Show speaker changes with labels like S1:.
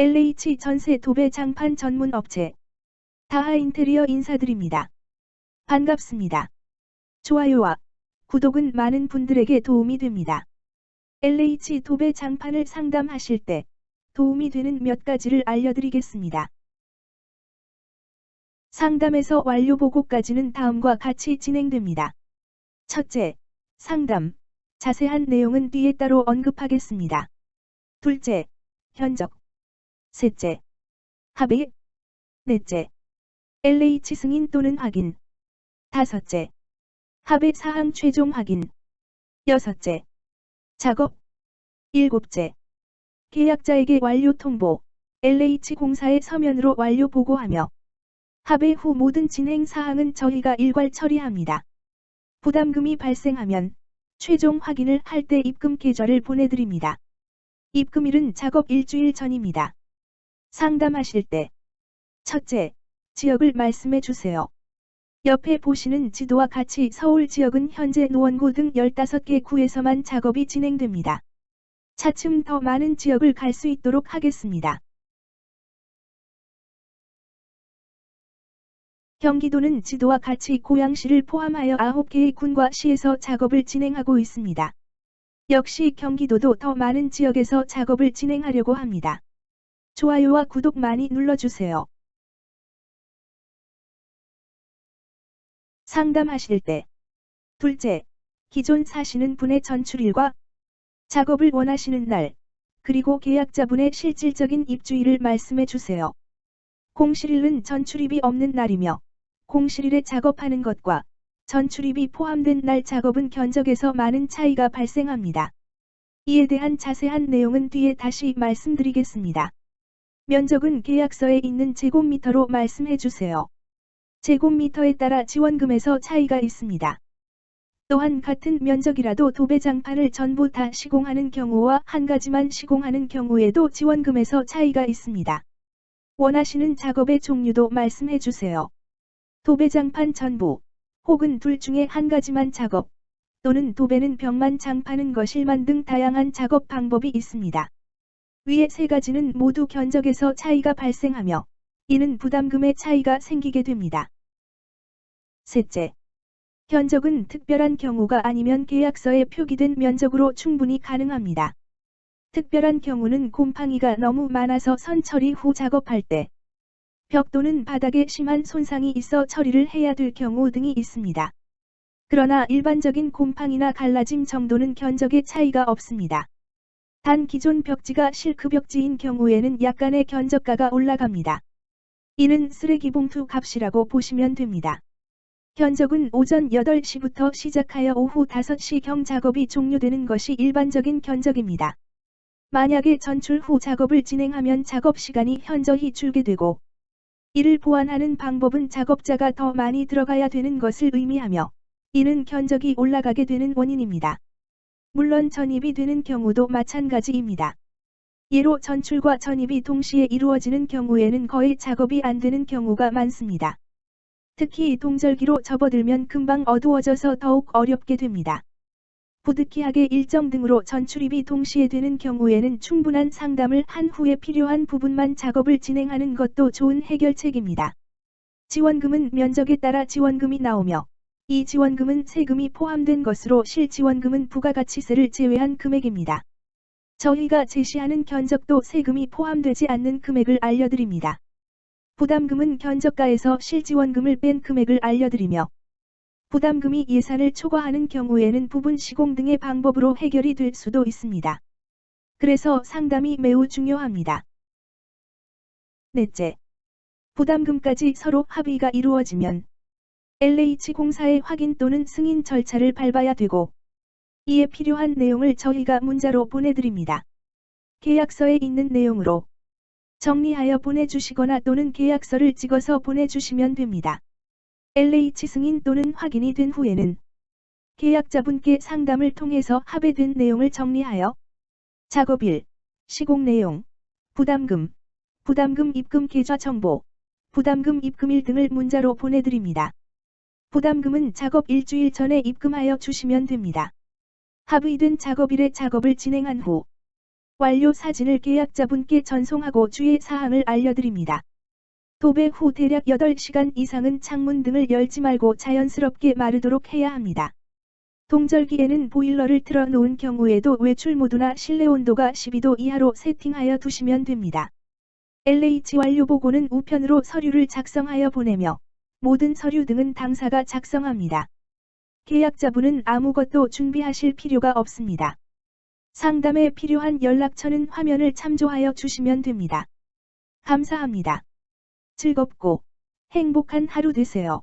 S1: LH 전세 도배 장판 전문 업체 다하 인테리어 인사드립니다. 반갑습니다. 좋아요와 구독은 많은 분들에게 도움이 됩니다. LH 도배 장판을 상담하실 때 도움이 되는 몇 가지를 알려드리겠습니다. 상담에서 완료 보고까지는 다음과 같이 진행됩니다. 첫째, 상담. 자세한 내용은 뒤에 따로 언급하겠습니다. 둘째, 현적. 셋째, 합의. 넷째, LH 승인 또는 확인. 다섯째, 합의 사항 최종 확인. 여섯째, 작업. 일곱째, 계약자에게 완료 통보. LH 공사의 서면으로 완료 보고하며 합의 후 모든 진행 사항은 저희가 일괄 처리합니다. 부담금이 발생하면 최종 확인을 할 때 입금 계좌를 보내드립니다. 입금일은 작업 일주일 전입니다. 상담하실 때 첫째, 지역을 말씀해 주세요. 옆에 보시는 지도와 같이 서울 지역은 현재 노원구 등 15개 구에서만 작업이 진행됩니다. 차츰 더 많은 지역을 갈 수 있도록 하겠습니다. 경기도는 지도와 같이 고양시를 포함하여 9개의 군과 시에서 작업을 진행하고 있습니다. 역시 경기도도 더 많은 지역에서 작업을 진행하려고 합니다. 좋아요와 구독 많이 눌러주세요. 상담하실 때 둘째, 기존 사시는 분의 전출일과 작업을 원하시는 날, 그리고 계약자분의 실질적인 입주일을 말씀해 주세요. 공실일은 전출입이 없는 날이며 공실일에 작업하는 것과 전출입이 포함된 날 작업은 견적에서 많은 차이가 발생합니다. 이에 대한 자세한 내용은 뒤에 다시 말씀드리겠습니다. 면적은 계약서에 있는 제곱미터로 말씀해 주세요. 제곱미터에 따라 지원금에서 차이가 있습니다. 또한 같은 면적이라도 도배장판을 전부 다 시공하는 경우와 한 가지만 시공하는 경우에도 지원금에서 차이가 있습니다. 원하시는 작업의 종류도 말씀해 주세요. 도배장판 전부, 혹은 둘 중에 한 가지만 작업, 또는 도배는 벽만 장파는 거실만 등 다양한 작업 방법이 있습니다. 위의 세 가지는 모두 견적에서 차이가 발생하며 이는 부담금의 차이가 생기게 됩니다. 셋째, 견적은 특별한 경우가 아니면 계약서에 표기된 면적으로 충분히 가능합니다. 특별한 경우는 곰팡이가 너무 많아서 선 처리 후 작업할 때 벽 또는 바닥에 심한 손상이 있어 처리를 해야 될 경우 등이 있습니다. 그러나 일반적인 곰팡이나 갈라짐 정도는 견적의 차이가 없습니다. 단 기존 벽지가 실크 벽지인 경우에는 약간의 견적가가 올라갑니다. 이는 쓰레기 봉투 값이라고 보시면 됩니다. 견적은 오전 8시부터 시작하여 오후 5시경 작업이 종료되는 것이 일반적인 견적입니다. 만약에 전출 후 작업을 진행하면 작업 시간이 현저히 줄게 되고 이를 보완하는 방법은 작업자가 더 많이 들어가야 되는 것을 의미하며 이는 견적이 올라가게 되는 원인입니다. 물론 전입이 되는 경우도 마찬가지입니다. 예로 전출과 전입이 동시에 이루어지는 경우에는 거의 작업이 안 되는 경우가 많습니다. 특히 동절기로 접어들면 금방 어두워져서 더욱 어렵게 됩니다. 부득이하게 일정 등으로 전출입이 동시에 되는 경우에는 충분한 상담을 한 후에 필요한 부분만 작업을 진행하는 것도 좋은 해결책입니다. 지원금은 면적에 따라 지원금이 나오며 이 지원금은 세금이 포함된 것으로 실지원금은 부가가치세를 제외한 금액입니다. 저희가 제시하는 견적도 세금이 포함되지 않는 금액을 알려드립니다. 부담금은 견적가에서 실지원금을 뺀 금액을 알려드리며 부담금이 예산을 초과하는 경우에는 부분 시공 등의 방법으로 해결이 될 수도 있습니다. 그래서 상담이 매우 중요합니다. 넷째. 부담금까지 서로 합의가 이루어지면 LH공사의 확인 또는 승인 절차를 밟아야 되고 이에 필요한 내용을 저희가 문자로 보내드립니다. 계약서에 있는 내용으로 정리하여 보내주시거나 또는 계약서를 찍어서 보내주시면 됩니다. LH 승인 또는 확인이 된 후에는 계약자분께 상담을 통해서 합의된 내용을 정리하여 작업일, 시공 내용, 부담금, 부담금 입금 계좌 정보, 부담금 입금일 등을 문자로 보내드립니다. 부담금은 작업 일주일 전에 입금하여 주시면 됩니다. 합의된 작업일에 작업을 진행한 후 완료 사진을 계약자분께 전송하고 주의 사항을 알려드립니다. 도배 후 대략 8시간 이상은 창문 등을 열지 말고 자연스럽게 마르도록 해야 합니다. 동절기에는 보일러를 틀어 놓은 경우에도 외출 모드나 실내 온도가 12도 이하로 세팅하여 두시면 됩니다. LH 완료 보고는 우편으로 서류를 작성하여 보내며 모든 서류 등은 당사가 작성합니다. 계약자분은 아무것도 준비하실 필요가 없습니다. 상담에 필요한 연락처는 화면을 참조하여 주시면 됩니다. 감사합니다. 즐겁고 행복한 하루 되세요.